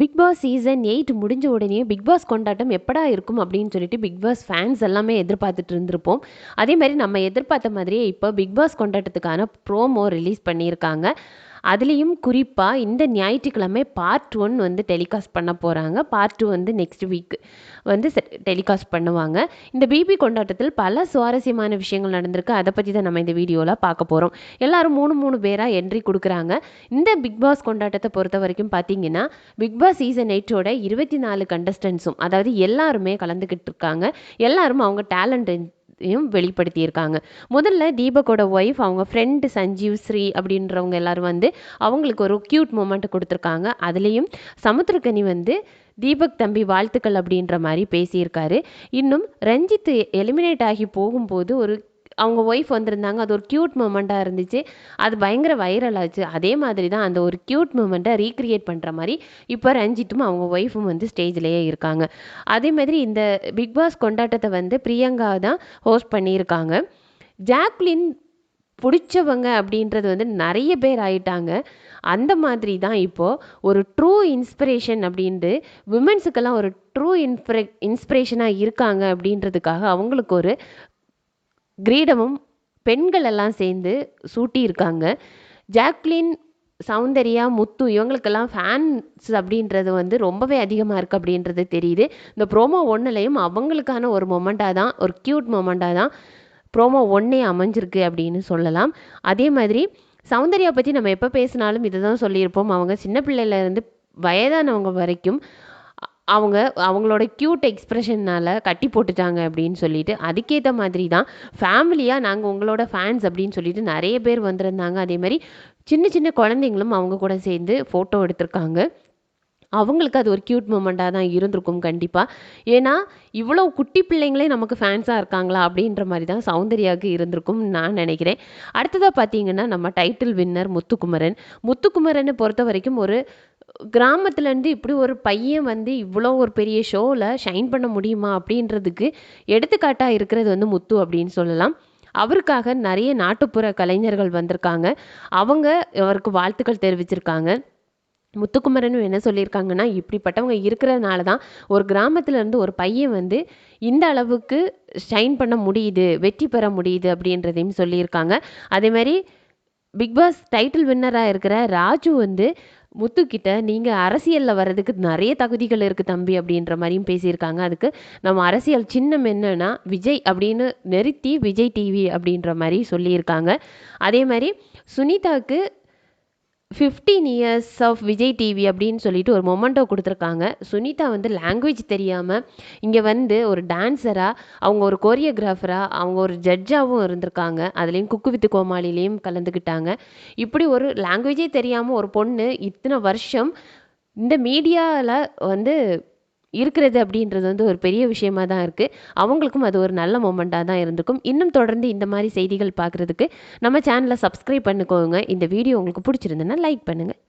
Big Boss season eight முடிஞ்ச உடனே big pass கொண்டாட்டம் எப்படா இருக்கும் அப்படின்னு சொல்லிட்டு பிக் பாஸ் ஃபேன்ஸ் எல்லாமே எதிர்பார்த்துட்டு இருந்திருப்போம். அதே மாதிரி நம்ம எதிர்பார்த்த மாதிரியே இப்போ பிக் பாஸ் கொண்டாட்டத்துக்கான ப்ரோமோ ரிலீஸ் பண்ணியிருக்காங்க. அதுலேயும் குறிப்பாக இந்த ஞாயிற்றுக்கிழமை பார்ட் ஒன் வந்து டெலிகாஸ்ட் பண்ண போகிறாங்க பார்ட் டூ வந்து நெக்ஸ்ட் வீக் வந்து டெலிகாஸ்ட் பண்ணுவாங்க. இந்த பிபி கொண்டாட்டத்தில் பல சுவாரஸ்யமான விஷயங்கள் நடந்திருக்கு. அதை பற்றி தான் நம்ம இந்த வீடியோவில் பார்க்க போகிறோம் எல்லாரும் மூணு மூணு பேராக என்ட்ரி கொடுக்குறாங்க. இந்த பிக் பாஸ் கொண்டாட்டத்தை பொறுத்த வரைக்கும் பார்த்தீங்கன்னா பிக் பாஸ் சீசன் எயிட்டோட இருபத்தி நாலு கண்டஸ்டன்ஸும் அதாவது எல்லாருமே கலந்துக்கிட்டு இருக்காங்க. எல்லாரும் அவங்க டேலண்ட் யும் வெளிப்படுத்தியிருக்காங்க. முதல்ல தீபக்கோட ஒய்ஃப் அவங்க ஃப்ரெண்டு சஞ்சீவ் ஸ்ரீ அப்படின்றவங்க எல்லாரும் வந்து அவங்களுக்கு ஒரு க்யூட் மூமெண்ட் கொடுத்துருக்காங்க. அதுலேயும் சமுத்திரக்கனி வந்து தீபக் தம்பி வாழ்த்துக்கள் அப்படின்ற மாதிரி பேசியிருக்காரு. இன்னும் ரஞ்சித் எலிமினேட் ஆகி போகும்போது ஒரு அவங்க ஒய்ஃப் வந்திருந்தாங்க. அது ஒரு க்யூட் மூமெண்ட்டாக இருந்துச்சு. அது பயங்கர வைரல் ஆச்சு. அதே மாதிரி தான் அந்த ஒரு க்யூட் மூமெண்ட்டை ரீக்ரியேட் பண்ணுற மாதிரி இப்போ ரஞ்சித்தும் அவங்க ஒய்ஃபும் வந்து ஸ்டேஜ்லேயே இருக்காங்க. அதே மாதிரி இந்த பிக் பாஸ் கொண்டாட்டத்தை வந்து பிரியங்கா தான் ஹோஸ்ட் பண்ணியிருக்காங்க. ஜாக்லின் பிடிச்சவங்க அப்படின்றது வந்து நிறைய பேர் ஆயிட்டாங்க. அந்த மாதிரி தான் இப்போது ஒரு ட்ரூ இன்ஸ்பிரேஷன் அப்படின்ட்டு விமென்ஸுக்கெல்லாம் ஒரு ட்ரூ இன்ஸ்பிரே இன்ஸ்பிரேஷனாக இருக்காங்க அப்படின்றதுக்காக அவங்களுக்கு ஒரு கிரீடமும் பெண்கள் எல்லாம் சேர்ந்து சூட்டியிருக்காங்க. ஜாக்லின் சௌந்தர்யா முத்து இவங்களுக்கெல்லாம் ஃபேன்ஸ் அப்படின்றது வந்து ரொம்பவே அதிகமாக இருக்குது அப்படின்றது தெரியுது. இந்த ப்ரோமோ ஒன்றுலையும் அவங்களுக்கான ஒரு மொமெண்ட்டாக தான் ஒரு க்யூட் மொமெண்ட்டாக தான் ப்ரோமோ ஒன்றே அமைஞ்சிருக்கு அப்படின்னு சொல்லலாம். அதே மாதிரி சௌந்தர்யா பற்றி நம்ம எப்போ பேசினாலும் இதை தான் சொல்லியிருப்போம். அவங்க சின்ன பிள்ளையிலேருந்து வயதானவங்க வரைக்கும் அவங்க அவங்களோட க்யூட் எக்ஸ்ப்ரெஷன்னால் கட்டி போட்டுட்டாங்க அப்படின்னு சொல்லிட்டு அதுக்கேற்ற மாதிரி தான் ஃபேமிலியாக நாங்கள் உங்களோட ஃபேன்ஸ் அப்படின்னு சொல்லிட்டு நிறைய பேர் வந்திருந்தாங்க. அதே மாதிரி சின்ன சின்ன குழந்தைங்களும் அவங்க கூட சேர்ந்து ஃபோட்டோ எடுத்திருக்காங்க. அவங்களுக்கு அது ஒரு க்யூட் மூமெண்ட்டாக தான் இருந்திருக்கும் கண்டிப்பாக ஏன்னா இவ்வளோ குட்டி பிள்ளைங்களே நமக்கு ஃபேன்ஸாக இருக்காங்களா அப்படின்ற மாதிரி தான் சௌந்தர்யாவுக்கு இருந்திருக்கும் நான் நினைக்கிறேன். அடுத்ததாக பார்த்தீங்கன்னா நம்ம டைட்டில் வின்னர் முத்துக்குமரன். முத்துக்குமரனை பொறுத்த வரைக்கும் ஒரு கிராமத்துலேருந்து இப்படி ஒரு பையன் வந்து இவ்வளோ ஒரு பெரிய ஷோவில் ஷைன் பண்ண முடியுமா அப்படின்றதுக்கு எடுத்துக்காட்டாக இருக்கிறது வந்து முத்து அப்படின்னு சொல்லலாம். அவருக்காக நிறைய நாட்டுப்புற கலைஞர்கள் வந்திருக்காங்க. அவங்க அவருக்கு வாழ்த்துக்கள் தெரிவிச்சிருக்காங்க. முத்துக்குமரனும் என்ன சொல்லியிருக்காங்கன்னா இப்படிப்பட்டவங்க இருக்கிறதுனால தான் ஒரு கிராமத்துலேருந்து ஒரு பையன் வந்து இந்த அளவுக்கு ஷைன் பண்ண முடியுது வெற்றி பெற முடியுது அப்படின்றதையும் சொல்லியிருக்காங்க. அதே மாதிரி பிக்பாஸ் டைட்டில் வின்னராக இருக்கிற ராஜு வந்து முத்துக்கிட்ட நீங்கள் அரசியலில் வர்றதுக்கு நிறைய தகுதிகள் இருக்குது தம்பி அப்படின்ற மாதிரியும் பேசியிருக்காங்க. அதுக்கு நம்ம அரசியல் சின்னம் என்னன்னா விஜய் அப்படின்னு நிறுத்தி விஜய் டிவி அப்படின்ற மாதிரி சொல்லியிருக்காங்க. அதே மாதிரி சுனிதாவுக்கு fifteen years of Vijay TV அப்படின்னு சொல்லிட்டு ஒரு மொமெண்டோ கொடுத்துருக்காங்க. சுனிதா வந்து லாங்குவேஜ் தெரியாமல் இங்கே வந்து ஒரு டான்ஸராக அவங்க ஒரு கோரியோகிராஃபராக அவங்க ஒரு ஜட்ஜாகவும் இருந்திருக்காங்க. அதுலேயும் குக்கு வித்து கோமாளிலையும் கலந்துக்கிட்டாங்க. இப்படி ஒரு லாங்குவேஜே தெரியாமல் ஒரு பொண்ணு இத்தனை வருஷம் இந்த மீடியாவில் வந்து இருக்கிறது அப்படின்றது வந்து ஒரு பெரிய விஷயமா தான் இருக்குது அவங்களுக்கும் அது ஒரு நல்ல மொமெண்ட்டாக தான் இருந்திருக்கும். இன்னும் தொடர்ந்து இந்த மாதிரி செய்திகள் பார்க்குறதுக்கு நம்ம சேனலை சப்ஸ்கிரைப் பண்ணிக்கோங்க. இந்த வீடியோ உங்களுக்கு பிடிச்சிருந்துன்னா லைக் பண்ணுங்கள்